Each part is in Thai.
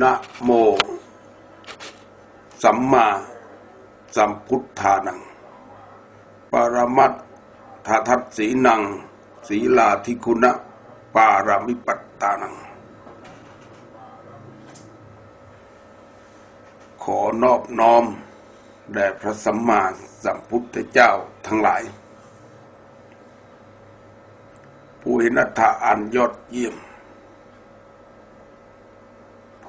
นะโม สัมมาสัมพุทธานัง ปรมัตถทัตสีนัง ศีลาธิคุณะปารามิปัตตานัง ขอนอบน้อม แด่พระสัมมาสัมพุทธเจ้าทั้งหลาย ผู้เห็นอัตถะอันยอดเยี่ยม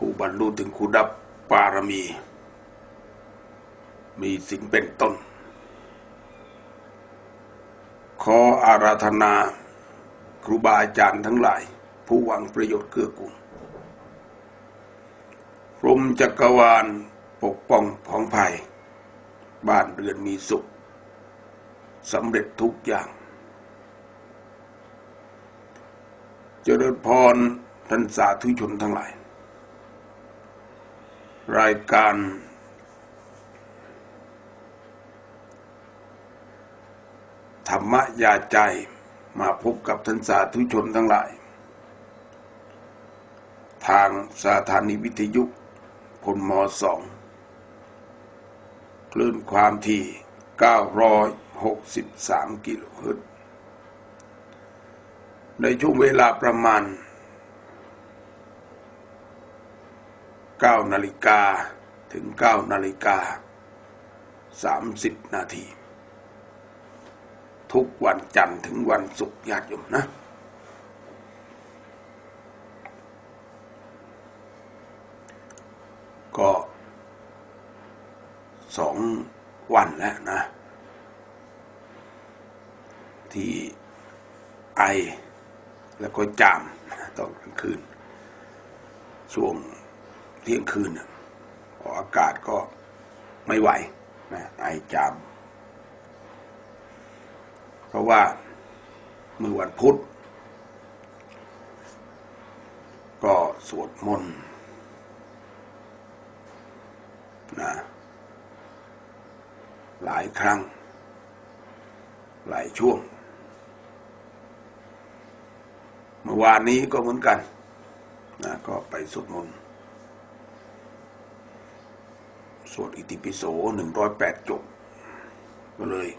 ผู้บรรลุถึงคุณับปารมี มีสิ่งเป็นต้น ขออาราธนา ครูบาอาจารย์ทั้งหลาย ผู้หวังประโยชน์เกื้อกูลพรมจักรวาลปกป้องผองภัย บ้านเรือนมีสุขสำเร็จทุกอย่าง เจริญพรท่านสาธุชนทั้งหลาย รายการ ธรรมยาใจมาพบกับท่านสาธุชนทั้งหลาย ทางสถานีวิทยุพลมสองคลื่นความถี่ 963 กิโลเฮิรตซ์ในช่วงเวลาประมาณ 9นาฬิกาถึง9นาฬิกา30 นาที ทุกวันจันทร์ถึงวันศุกร์ญาติโยมนะ ก็สองวันแล้วนะ ที่ไอแล้วก็จามตอนกลางคืน ช่วง เที่ยงคืนอากาศก็ไม่ไหวนะไอจาม เพราะว่าเมื่อวันพุธ ก็สวดมนต์นะหลายครั้ง หลายช่วง เมื่อวานนี้ก็เหมือนกันนะก็ไปสวดมนต์ส วดอิติปิโสหนึ่งร้อยแปดจบก็เลย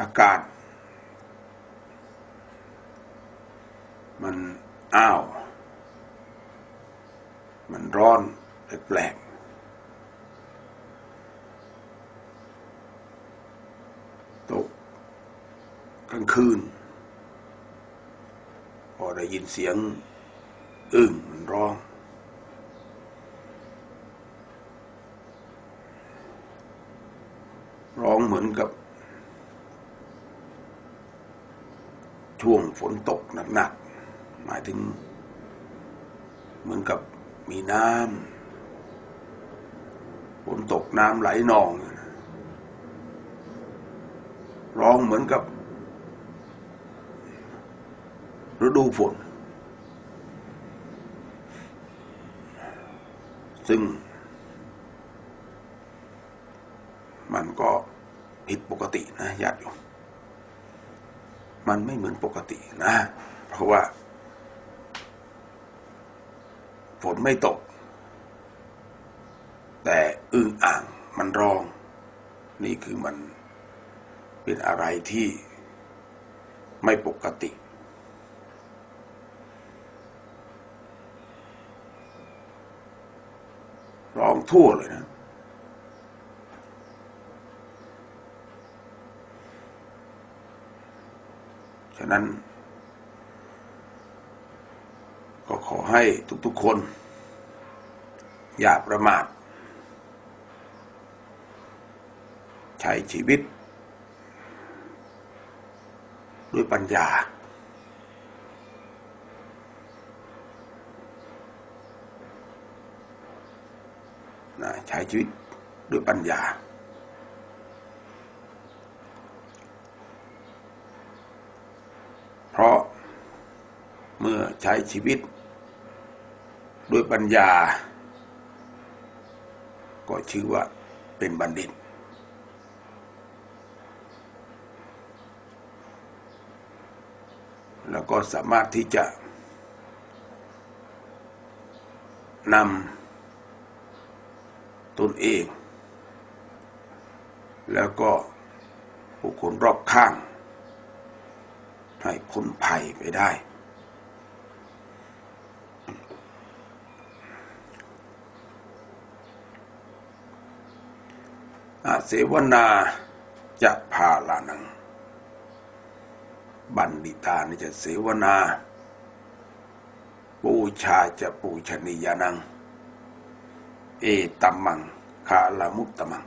อากาศ มันอ้าว มันร้อนแปลกตกกลางคืน พอได้ยินเสียง อึ้งมันร้อง ร้องเหมือนกับ ช่วงฝนตกหนักๆหมายถึง เหมือนกับมีน้ำฝนตกน้ำไหลนอง ร้องเหมือนกับฤดูฝน ซึ่ง มันก็ ผิดปกตินะญาติโยมมันไม่เหมือนปกตินะ เพราะว่าฝนไม่ตก แต่อึ่งอ่างมันร้อง นี่คือมันเป็นอะไรที่ไม่ปกติ ร้องทั่วเลยนะะนั้น ก็ขอให้ทุกๆคน อย่าประมาทใช้ชีวิต ด้วยปัญญา ใช้ชีวิตด้วยปัญญา เพราะเมื่อใช้ชีวิต ด้วยปัญญา ก็ชื่อว่าเป็นบัณฑิต แล้วก็สามารถที่จะนำตนเอง แล้วก็บุคคลรอบข้าง ให้พ้นภัยไปได้ เสวนาจะพาลานัง บัณฑิตานี่จะเสวนา ปูชาจะปูชนียานัง เอตัมมังคาลามุตตมัง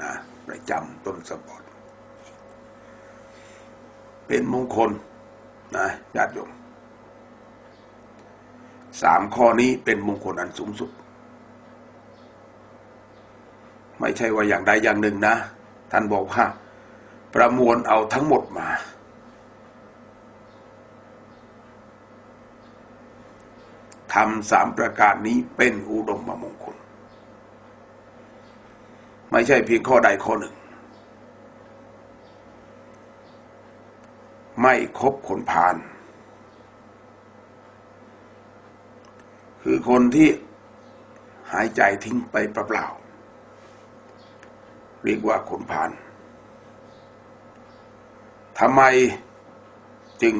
นะประจำต้นสะบดเป็นมงคล นะญาติโยมสามข้อนี้เป็นมงคลอันสูงสุด ไม่ใช่ว่าอย่างใดอย่างหนึ่งนะ ท่านบอกว่า ประมวลเอาทั้งหมดมา ทำสามประการนี้เป็นอุดมมงคล ไม่ใช่เพียงข้อใดข้อหนึ่ง ไม่คบคนพาลคือคนที่หายใจทิ้งไปเปล่าๆเรียกว่าคนพาลทำไมจึง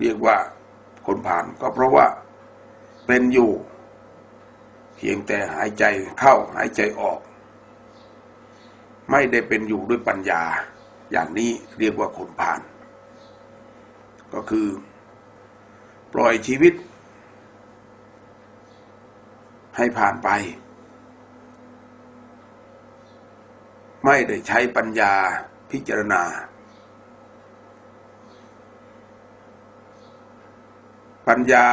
เรียกว่าคนพาลก็เพราะว่าเป็นอยู่ เพียงแต่หายใจเข้าหายใจออก ไม่ได้เป็นอยู่ด้วยปัญญาอย่างนี้เรียกว่าคนพาล ก็คือ ปล่อยชีวิต ให้ผ่านไป ไม่ได้ใช้ปัญญาพิจารณา ปัญญา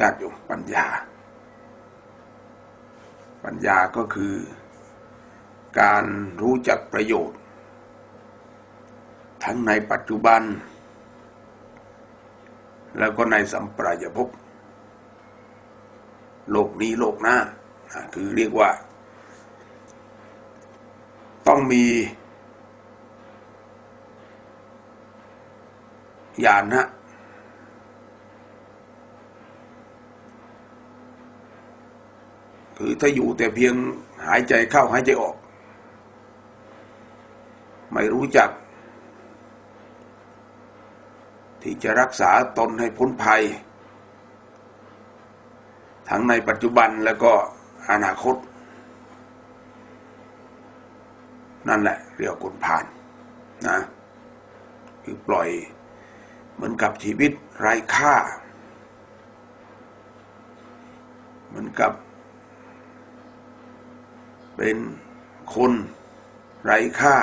ญาติโยมปัญญา ปัญญาก็คือ การรู้จักประโยชน์ ทั้งในปัจจุบัน แล้วก็ในสัมปรายภพโลกนี้โลกหน้าคือเรียกว่า ต้องมีญาณนะคือถ้าอยู่แต่เพียงหายใจเข้าหายใจออก ไม่รู้จัก ที่จะรักษาตนให้พ้นภัย ทั้งในปัจจุบันแล้วก็อนาคต นั่นแหละเรียกคนผ่านนะคือปล่อยเหมือนกับชีวิตไร้ค่า เหมือนกับ เป็นคนไร้ค่า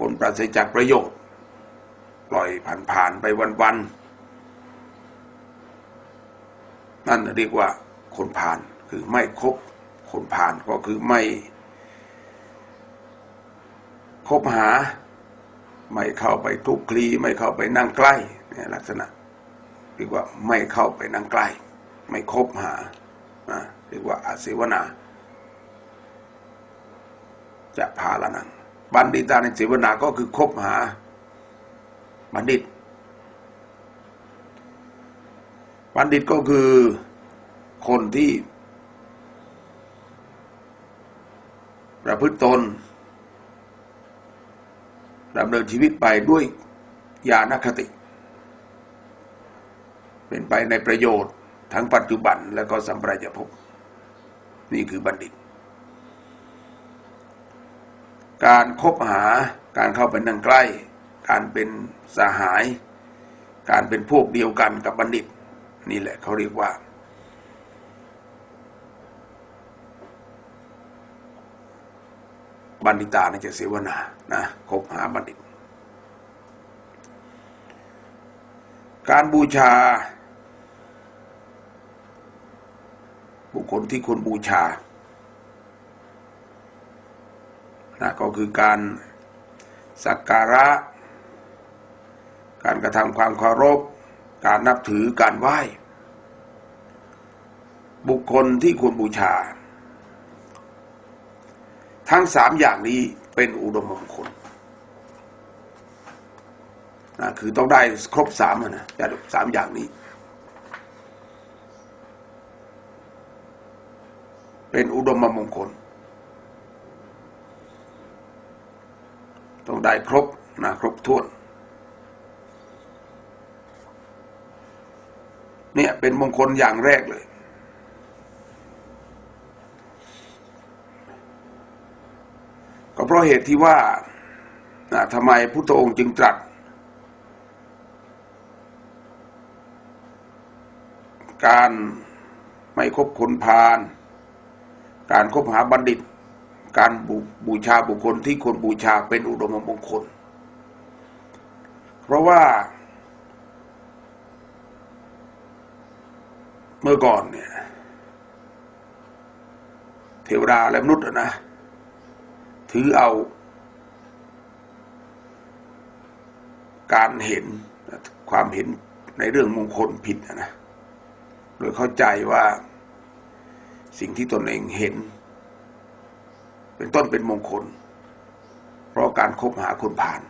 คนปราศจากประโยชน์ ปล่อยผ่านๆไปวันๆนั่นเรียกว่าคนผ่านคือไม่คบคนผ่านก็คือไม่คบหา ไม่เข้าไปคลุกคลีไม่เข้าไปนั่งใกล้เนี่ยลักษณะเรียกว่าไม่เข้าไปนั่งใกล้ ไม่คบหาอ่าเรียกว่าอาเสวนาจะพาละนัง บัณฑิตาในเสวนาก็คือคบหา บัณฑิต บัณฑิตก็คือคนที่ประพฤติตนดำเนินชีวิตไปด้วยญาณคติ เป็นไปในประโยชน์ทั้งปัจจุบันและก็สัมปรายภพนี่คือบัณฑิต การคบหาการเข้าไปนั่งใกล้ การเป็นสหาย การเป็นพวกเดียวกันกับบัณฑิต นี่แหละเขาเรียกว่า บัณฑิตานจะเสวนานะคบหาบัณฑิต การบูชา บุคคลที่คนบูชา นะก็คือการสักการะ การกระทำความเคารพ การนับถือการไหว้ บุคคลที่ควรบูชา ทั้งสามอย่างนี้เป็นอุดมมงคลนะคือต้องได้ครบสามนะจะสามอย่างนี้ เป็นอุดมมงคล ต้องได้ครบนะครบถ้วนเนี่ยเป็นมงคลอย่างแรกเลย ก็เพราะเหตุที่ว่านะทำไมพุทธองค์จึงตรัส การไม่คบคนพาลการคบหาบัณฑิต การบบูชาบุคคลที่คนบูชาเป็นอุดมมงคล เพราะว่า เมื่อก่อนเนี่ย เทวดาและมนุษย์นะ ถือเอา การเห็นความเห็นในเรื่องมงคลผิดนะ โดยเข้าใจว่าสิ่งที่ตนเองเห็น เป็นต้นเป็นมงคล เพราะการคบหาคนผ่าน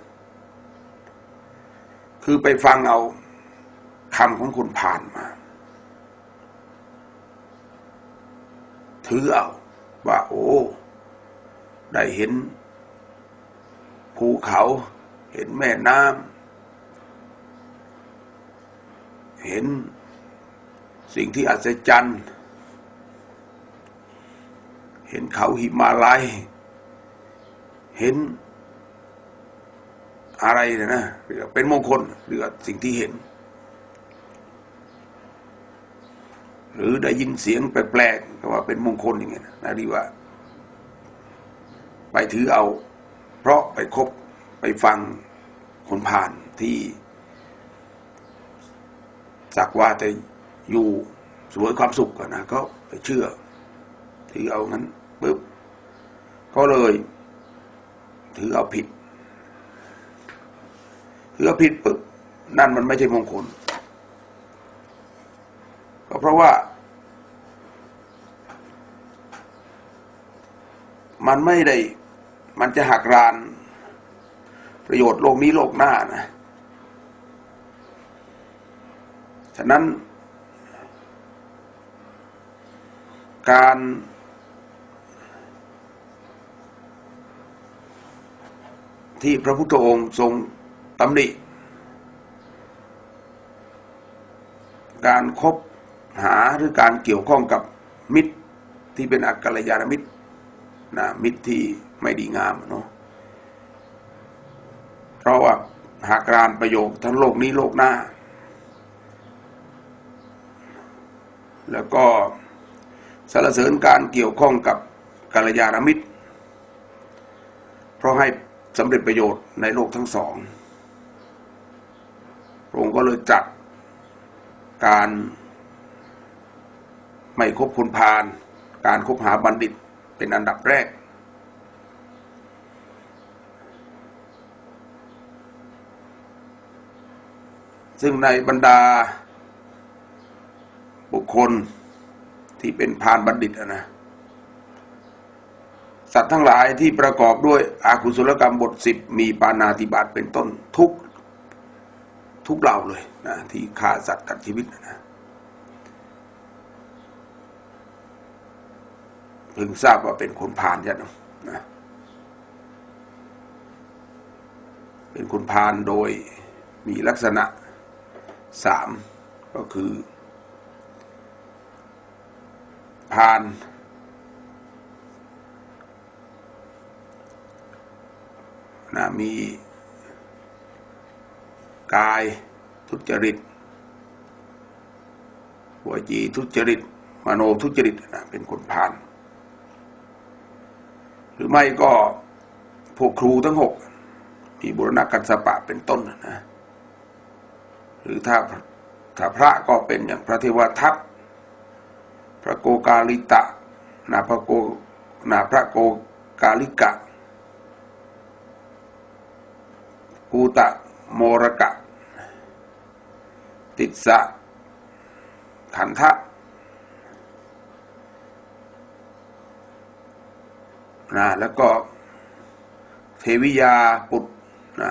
คือไปฟังเอาคำของคนผ่านมา ถือเอาว่าโอ้ ได้เห็น ภูเขาเห็นแม่น้ำเห็นสิ่งที่อัศจรรย์ เห็นเขาหิมาลัย เห็นอะไรเนี่ยนะเรียกเป็นมงคลเรียกสิ่งที่เห็น หรือได้ยินเสียงแปลกๆก็ว่าเป็นมงคลอย่างเงี้ยนะดีว่า ไปถือเอา เพราะไปคบไปฟังคนผ่านที่สักว่าแต่อยู่สวยความสุขกันนะก็ไปเชื่อถือเอางั้น ปุ๊บก็เลยถือเอาผิดถือเอาผิดปุ๊บนั่นมันไม่ใช่มงคล ก็เพราะว่า มันไม่ได้ มันจะหักราน ประโยชน์โลกนี้โลกหน้านะฉะนั้น การ ที่พระพุทธองค์ทรงตำหนิการครบหาหรือการเกี่ยวข้องกับมิตรที่เป็นอักลยาณมิตรนะมิตรที่ไม่ดีงามเนาะเพราะว่าหากรานประโยชน์ทั้งโลกนี้โลกหน้า แล้วก็สรรเสริญการเกี่ยวข้องกับกัลยาณมิตร เพราะให้ สำเร็จประโยชน์ในโลกทั้งสองพระองค์ก็เลยจัดการไม่คบคนพาลการคบหาบัณฑิตเป็นอันดับแรก ซึ่งในบรรดาบุคคลที่เป็นพานบัณฑิตอะนะ สัตว์ทั้งหลายที่ประกอบด้วยอากุศลกรรมบทสิบมีปานาติบาตเป็นต้นทุกทุกเหล่าเลยนะที่ฆ่าสัตว์ตัดชีวิตนะเพิ่งทราบว่าเป็นคนพาลใช่ไหมนะเป็นคนพาลโดยมีลักษณะสามก็คือ พาล นะมีกายทุจริตวจีทุจริต มโนทุจริตนะเป็นคนพาลหรือไม่ก็พวกครูทั้งหกมีบุรณกัสสปะเป็นต้นนะหรือถ้าถ้าพระก็เป็นอย่างพระเทวทัตพระโกกาลิตะนาพระโกนาพระโกกาลิกะ กูตะโมรกะ ติสะขันทะนะแล้วก็เทวิยาปุตนะ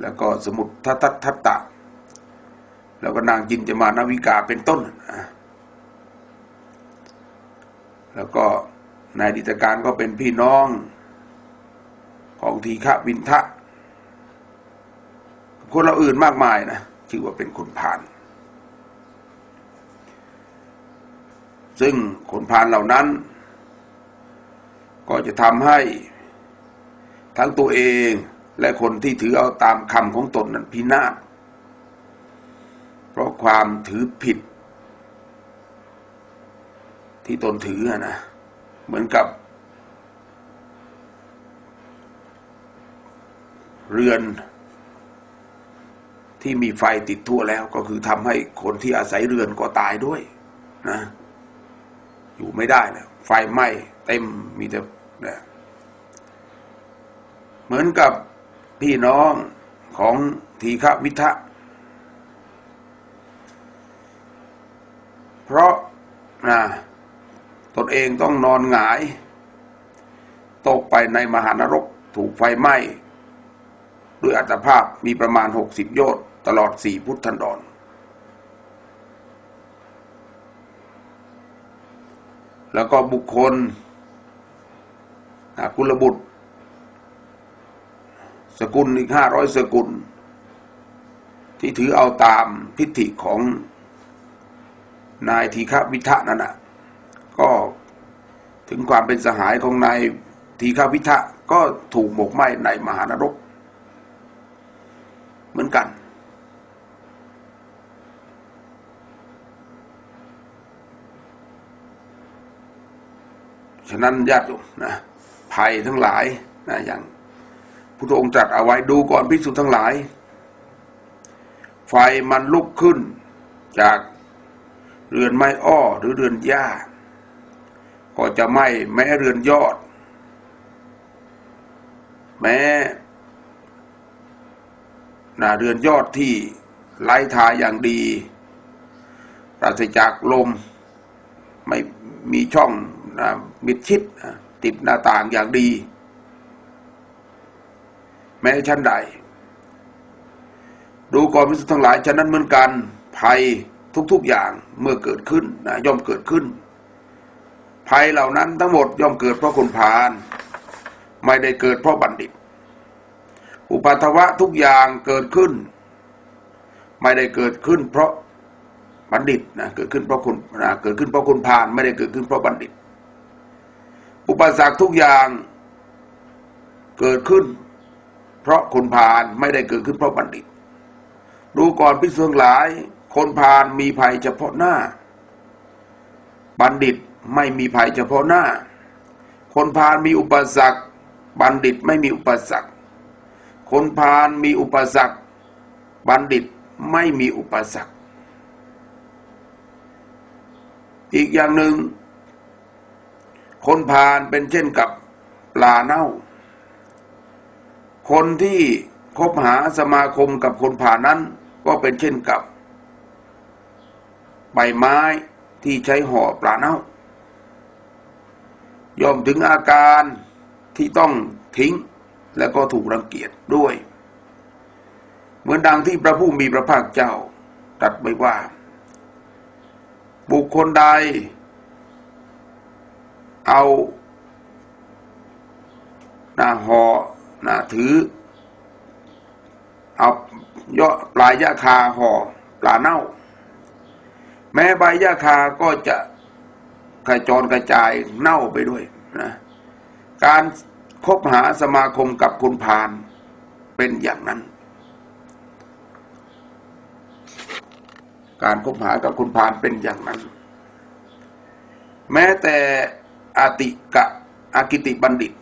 แล้วก็สมุททัตทัตตะ แล้วก็นางจินจมานาวิกาเป็นต้นนะแล้วก็นายดิตการก็เป็นพี่น้องของทีฆะวินทะ คนเราอื่นมากมายนะชื่อว่าเป็นคนพาลซึ่งคนพาลเหล่านั้น ก็จะทำให้ทั้งตัวเองและคนที่ถือเอาตามคำของตนนั้นพินาศเพราะความถือผิด ที่ตนถืออะนะเหมือนกับ เรือน ที่มีไฟติดทั่วแล้วก็คือทำให้คนที่อาศัยเรือนก็ตายด้วยนะอยู่ไม่ได้นะไฟไหม้เต็มมีแต่นะเหมือนกับพี่น้องของทีฆวิทะเพราะนะตนเองต้องนอนหงาย ตกไปในมหานรกถูกไฟไหม้ด้วยอัตภาพมีประมาณหกสิบโยชน์ ตลอดสี่พุทธันดร แล้วก็บุคคลนะกุลบุตร สกุลอีกห้าร้อยสกุล ที่ถือเอาตามพิธีของนายทีฆวิทะนั่นนะก็ถึงความเป็นสหายของนายทีฆวิทะก็ถูกหมกไหมในมหานรก เหมือนกัน ฉะนั้นญาติโยมนะภัยทั้งหลายนะอย่างพุทธองค์ตรัสเอาไว้ดูก่อนภิกษุทั้งหลาย ไฟมันลุกขึ้นจากเรือนไม้อ้อหรือเรือนหญ้า ก็จะไหม้แม้เรือนยอด แม้นาเรือนยอดที่ไร้ทาอย่างดี ปราศจากลม ไม่มีช่อง มิดชิดติดหน้าต่างอย่างดี แม้ชั้นใด ดูก่อนพิสุทั้งหลายฉะนั้นเหมือนกันภัยทุกๆอย่างเมื่อเกิดขึ้นนะย่อมเกิดขึ้น ภัยเหล่านั้นทั้งหมดย่อมเกิดเพราะคนพาลไม่ได้เกิดเพราะบัณฑิต อุปัทวะทุกอย่างเกิดขึ้น ไม่ได้เกิดขึ้นเพราะบัณฑิตนะเกิดขึ้นเพราะคนนะเกิดขึ้นเพราะคนพาลไม่ได้เกิดขึ้นเพราะบัณฑิต อุปสรรคทุกอย่างเกิดขึ้น เพราะคนพาลไม่ได้เกิดขึ้นเพราะบัณฑิต ดูก่อนพิสูจน์หลาย คนพาลมีภัยเฉพาะหน้า บัณฑิตไม่มีภัยเฉพาะหน้า คนพาลมีอุปสรรค บัณฑิตไม่มีอุปสรรค คนพาลมีอุปสรรค บัณฑิตไม่มีอุปสรรค อีกอย่างหนึ่ง คนพาลเป็นเช่นกับปลาเน่า คนที่คบหาสมาคมกับคนผ่านนั้น ก็เป็นเช่นกับ ใบไม้ที่ใช้ห่อปลาเน่าย่อมถึงอาการที่ต้องทิ้งและก็ถูกรังเกียจด้วย เหมือนดังที่พระผู้มีพระภาคเจ้าตรัสไว้ว่า บุคคลใด เอาหน้าหอหน้าถือ เอายอดปลายยาคาห่อปลาเน่า แม้ใบยาคาก็จะกระจรกระจายเน่าไปด้วยนะการคบหาสมาคมกับคุณพาลเป็นอย่างนั้น การคบหากับคุณพาลเป็นอย่างนั้น แม้แต่ อาติกะอากิติบัณฑิต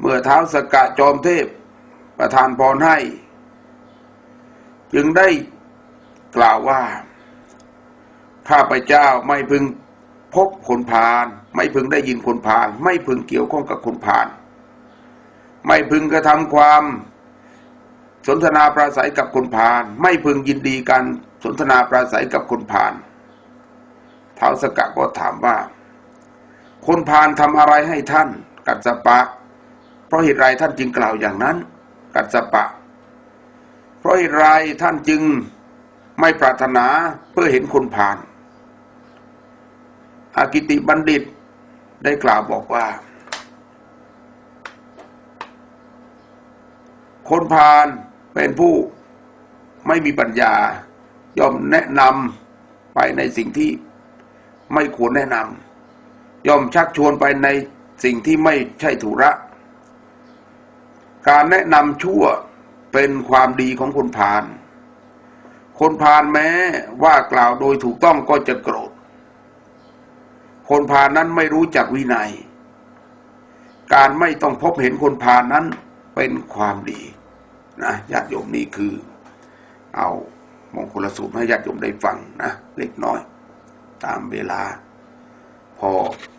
เมื่อเท้าสกกะจอมเทพประทานพรให้ จึงได้กล่าวว่า ข้าพเจ้าไม่พึงพบคนพาลไม่พึงได้ยินคนพาลไม่พึงเกี่ยวข้องกับคนพาลไม่พึงกระทำความสนทนาปราศัยกับคนพาลไม่พึงยินดีการสนทนาปราศัยกับคนพาลท้าวสกกะก็ถามว่า คนพาลทำอะไรให้ท่าน กัดสปะ เพราะเหตุไรท่านจึงกล่าวอย่างนั้น กัสสปะ เพราะเหตุไรท่านจึงไม่ปรารถนาเพื่อเห็นคนผ่านอากิติบัณฑิตได้กล่าวบอกว่า คนพาลเป็นผู้ไม่มีปัญญา ย่อมแนะนำไปในสิ่งที่ไม่ควรแนะนำ ย่อมชักชวนไปในสิ่งที่ไม่ใช่ธุระ การแนะนำชั่วเป็นความดีของคนพาลคนพาลแม้ว่ากล่าวโดยถูกต้องก็จะโกรธ คนพาลนั้นไม่รู้จักวินัย การไม่ต้องพบเห็นคนพาลนั้นเป็นความดีนะญาติโยมนี่คือ เอามงคลสูตรให้ญาติโยมได้ฟังนะ เล็กน้อย ตามเวลา พอ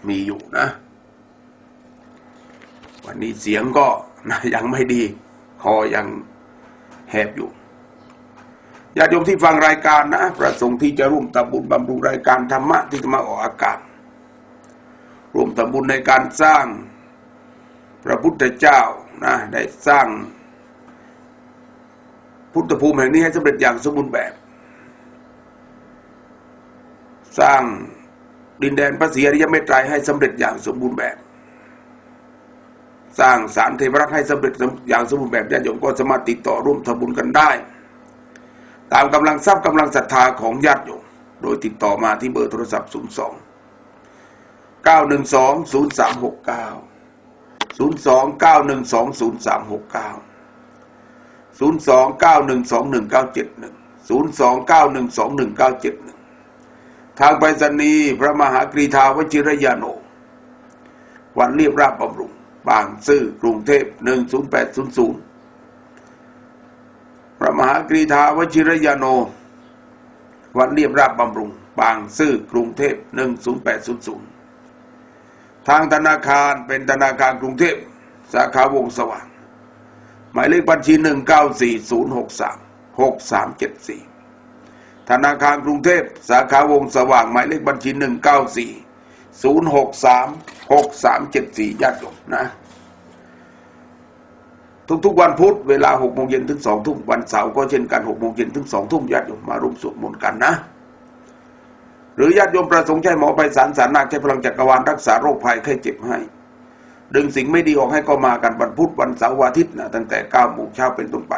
มีอยู่นะ วันนี้เสียงก็นะยังไม่ดี คอยังแหบอยู่ญาติโยมที่ฟังรายการนะ ประสงค์ที่จะร่วมทำบุญบำรุงรายการธรรมะที่จะมาออกอากาศร่วมทำบุญในการสร้างพระพุทธเจ้านะได้สร้าง พุทธภูมิแห่งนี้ให้สำเร็จอย่างสมบูรณ์แบบ สร้าง ดินแดนพระศรีอริยเมตไตรให้สำเร็จอย่างสมบูรณ์แบบ สร้างสารเทวรัตน์ให้สำเร็จอย่างสมบูรณ์แบบญาติโยมก็สามารถติดต่อร่วมทำบุญกันได้ ตามกำลังทรัพย์กำลังศรัทธาของญาติโยมโดยติดต่อมาที่เบอร์โทรศัพท์ 02 912 0369 02 912 0369 02 912 1971 02 912 1971 ทางไปรษณีย์พระมหากรีธาวชิรยาโนวันเรียบราบบำรุง บางซื่อกรุงเทพ 10800 พระมหากรีธาวชิรยาโนวันเรียบราบบำรุง บางซื่อกรุงเทพ 10800 ทางธนาคารเป็นธนาคารกรุงเทพ สาขาวงสว่าง หมายเลขบัญชี 194063 6374 ธนาคารกรุงเทพ สาขาวงสว่างหมายเลขบัญชี 194 063 6374ญาติโยมนะ ทุกๆวันพุธเวลา6โมงเย็นถึง2ทุ่มวันเสาร์ก็เช่นกัน6โมงเย็นถึง2ทุ่มญาติโยมมาร่วมสวดมนต์กันนะ หรือญาติโยมประสงค์ใช้หมอไปสารสารนาคใช้พลังจักรวาลรักษาโรคภัยไข้เจ็บให้ ดึงสิ่งไม่ดีออกให้ก็มากันวันพุธวันเสาร์วันอาทิตย์นะตั้งแต่9โมงเช้าเป็นต้นไป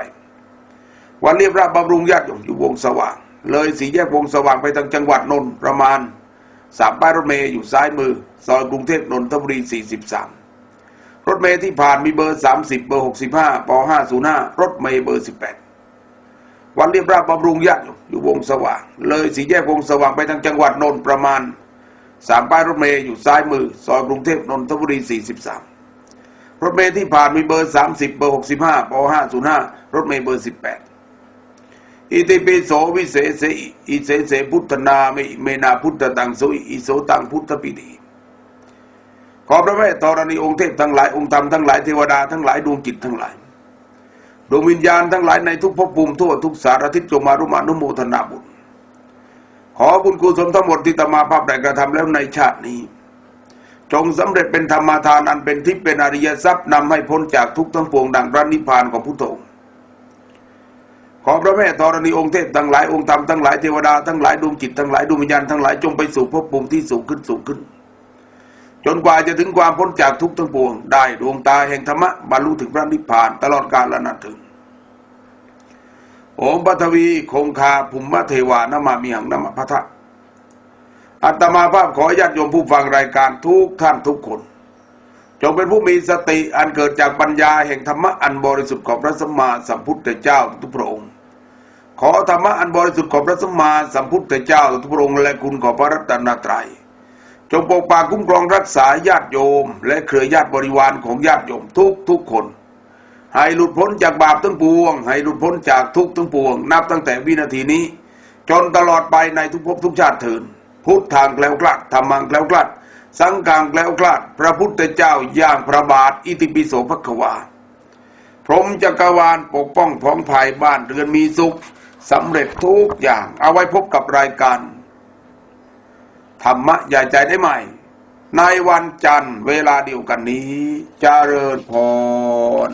วันเรียบราบบำรุงญาติโยมอยู่วงสว่าง เลยสีแยกวงสว่างไปทางจังหวัดนนท์ประมาณสามป้ายรถเมย์อยู่ซ้ายมือ ซอยกรุงเทพนนทบุรี 43 รถเมย์ที่ผ่านมีเบอร์ 30 เบอร์ 65ป505 รถเมย์เบอร์ 18 วันเรียบราบบำรุงญาติโยมอยู่วงสว่าง เลยสีแยกวงสว่างไปทางจังหวัดนนท์ประมาณสามป้ายรถเมย์อยู่ซ้ายมือ ซอยกรุงเทพนนทบุรี 43 รถเมย์ที่ผ่านมีเบอร์ 30 เบอร์ 65ป505 รถเมย์เบอร์ 18 อิติปิโสวิเศษสอิอิเสเสพุทธนาเมเมนาพุทธตังโสอิอิโสตังพุทธปิดีขอพระแม่ธรณีองค์เทพทั้งหลายองค์ธรรมทั้งหลายเทวดาทั้งหลายดวงจิตทั้งหลายดวงวิญญาณทั้งหลายในทุกภพภูมิทั่วทุกสารทิศจงมารุมานุโมทนาบุญ ขอบุญกุศลทั้งหมดที่ตมาภาพได้กระทำแล้วในชาตินี้ จงสำเร็จเป็นธรรมทานอันเป็นทิพย์เป็นอริยทรัพย์นำให้พ้นจากทุกทั้งปวงดังพระนิพพานของพุทโธ ขอพระแม่ธรณีองค์เทพทั้งหลายองค์ธรรมทั้งหลายเทวดาทั้งหลายดวงจิตทั้งหลายดวงวิญญาณทั้งหลายจงไปสู่ภพภูมิที่สูงขึ้นสูงขึ้น จนกว่าจะถึงความพ้นจากทุกข์ทั้งปวง ได้ดวงตาแห่งธรรมะบรรลุถึงพระนิพพานตลอดกาลและนานถึงโอมปัทวีคงคาภุมมะเทวานามามีหังนามาพัทะอัตมาภาพขอญาติโยมผู้ฟังรายการทุกท่านทุกคน จงเป็นผู้มีสติอันเกิดจากปัญญาแห่งธรรมะอันบริสุทธิ์ของพระสัมมาสัมพุทธเจ้าทุกพระองค์ ขอธรรมะอันบริสุทธิ์ของพระสัมมาสัมพุทธเจ้าทุกพระองค์และคุณของพระรัตนตรัยจงปกปักคุ้มครองรักษาญาติโยม และเครือญาติบริวารของญาติโยมทุกทุกคน ให้หลุดพ้นจากบาปทั้งปวง ให้หลุดพ้นจากทุกทั้งปวง นับตั้งแต่วินาทีนี้ จนตลอดไปในทุกภพทุกชาติเถิดพุทธทางแกล้วกลัดธรรมังแกล้วกลัด สังฆังแกล้วกลัด พระพุทธเจ้าย่างพระบาท อิติปิโสภควาพรหมจักรวาลปกป้องพ้องภายบ้านเรือนมีสุข สำเร็จทุกอย่าง เอาไว้พบกับรายการ ธรรมะใหญ่ใจได้ใหม่ ในวันจันทร์เวลาเดียวกันนี้จเจริญพร